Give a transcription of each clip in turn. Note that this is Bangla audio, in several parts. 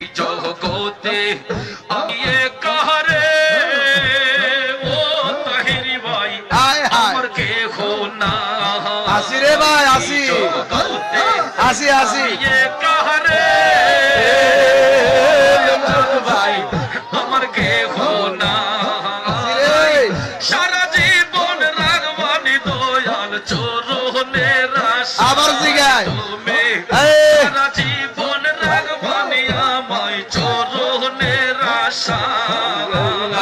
জগতে আমি কাহারে ও তাহিরি ভাই আমার কে হো না আসি রে ভাই আসি আসি আসি কাহারে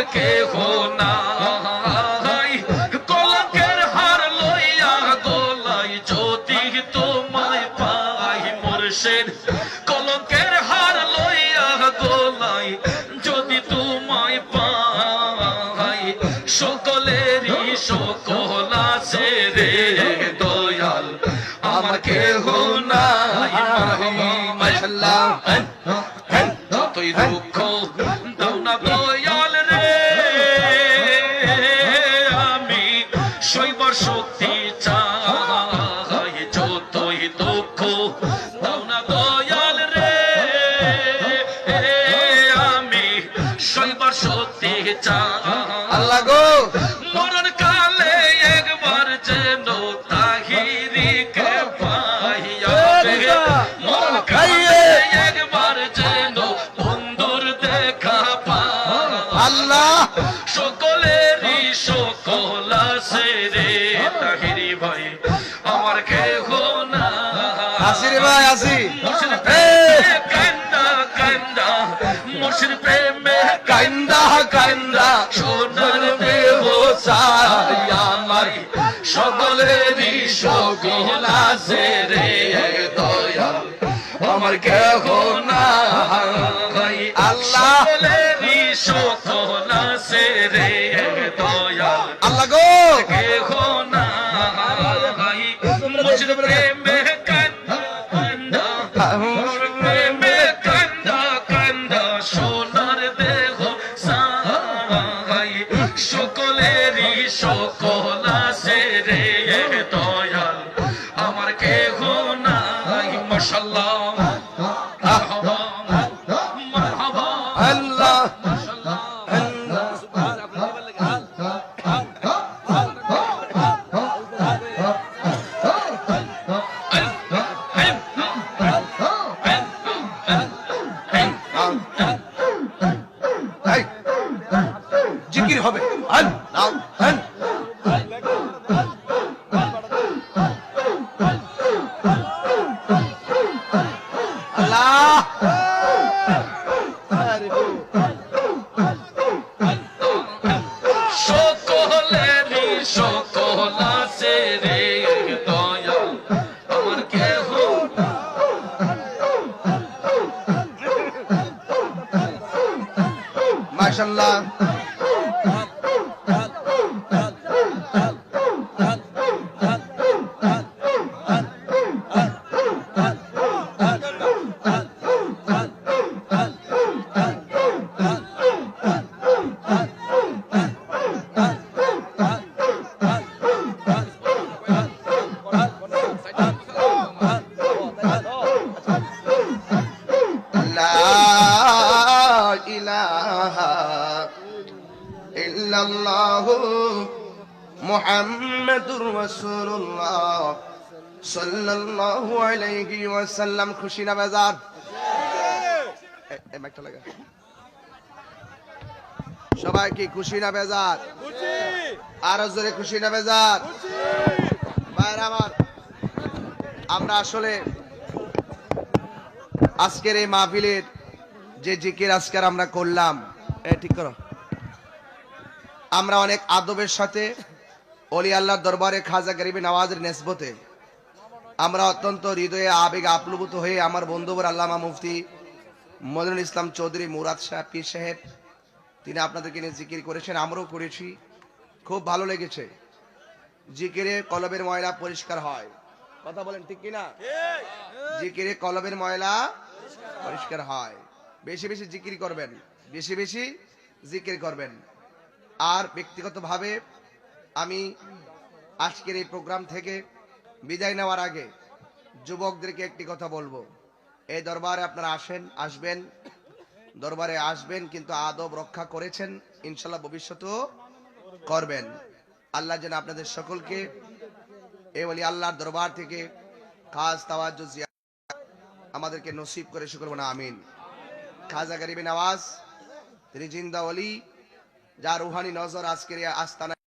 আমার কে না হার লইয়া গোলাই, যদি তোমায় পাই সকলেরই সকল আছে রে দয়াল। আমার কেহ নাই। শক্তি চাই যতই দুঃখ দাও না দয়াল রে আমি শৈবার শক্তি চাই। আল্লাহ গো। ভাই আমার কেহ না আসি রে ভাই আসি মুর্শিদ প্রেমে কান্দা কান্দা মুর্শিদ প্রেমে কান্দা কান্দা সোনার দেহ সায়ামাই সকলেরই সকল আছে রে দয়াল। আমার কেহ না আল্লাহ। সকল আছে রে দয়াল। আল্লাহ গো। Um, জিকির হবে। আল্লাহ। আরে গো। সকলেরই সকল রে মোহাম্মদুর রাসূলুল্লাহ সাল্লাল্লাহু আলাইহি ওয়াসাল্লাম খুশি না বেজার? একটা লাগা সবাই কি খুশি না বেজার? আরও জোরে খুশি না বেজার? আমার আমরা আসলে আজকের এই মাহফিলের যে জিকির আজকের আমরা করলাম ঠিক করো। আমরা অনেক আদবের সাথে অলি আল্লাহর দরবারে খাজা গরিবী নওয়াজের নেসবতে। আমরা অত্যন্ত হৃদয়ে আবেগ আপ্লুত হয়ে আমার বন্ধুবর আল্লামা মুফতি মদিনুল ইসলাম চৌধুরী মুরাদ সাহেব, পীর সাহেব, তিনি আপনাদেরকে নিয়ে জিকির করেছেন, আমরাও করেছি। খুব ভালো লেগেছে। জিকিরে কলবের ময়লা পরিষ্কার হয়। কথা বলেন ঠিক কিনা? জিকিরে কলবের ময়লা পরিষ্কার হয়। বেশি বেশি জিকির করবেন, বেশি বেশি জিকির করবেন। আর ব্যক্তিগতভাবে আমি আজকের এই প্রোগ্রাম থেকে বিদায় নেওয়ার আগে যুবকদেরকে একটি কথা বলব। এই দরবারে আপনারা আসেন, আসবেন, দরবারে আসবেন, কিন্তু আদব রক্ষা করেছেন, ইনশাল্লাহ ভবিষ্যতেও করবেন। আল্লাহ যেন আপনাদের সকলকে এ বলি আল্লাহর দরবার থেকে খাস তাওয়াজ আমাদেরকে নসিব করে শুকর না আমিন। খাজা গরিবী নওয়াজ তিনি জিন্দা অলি যার রুহানি নজর আজকের আস্তানা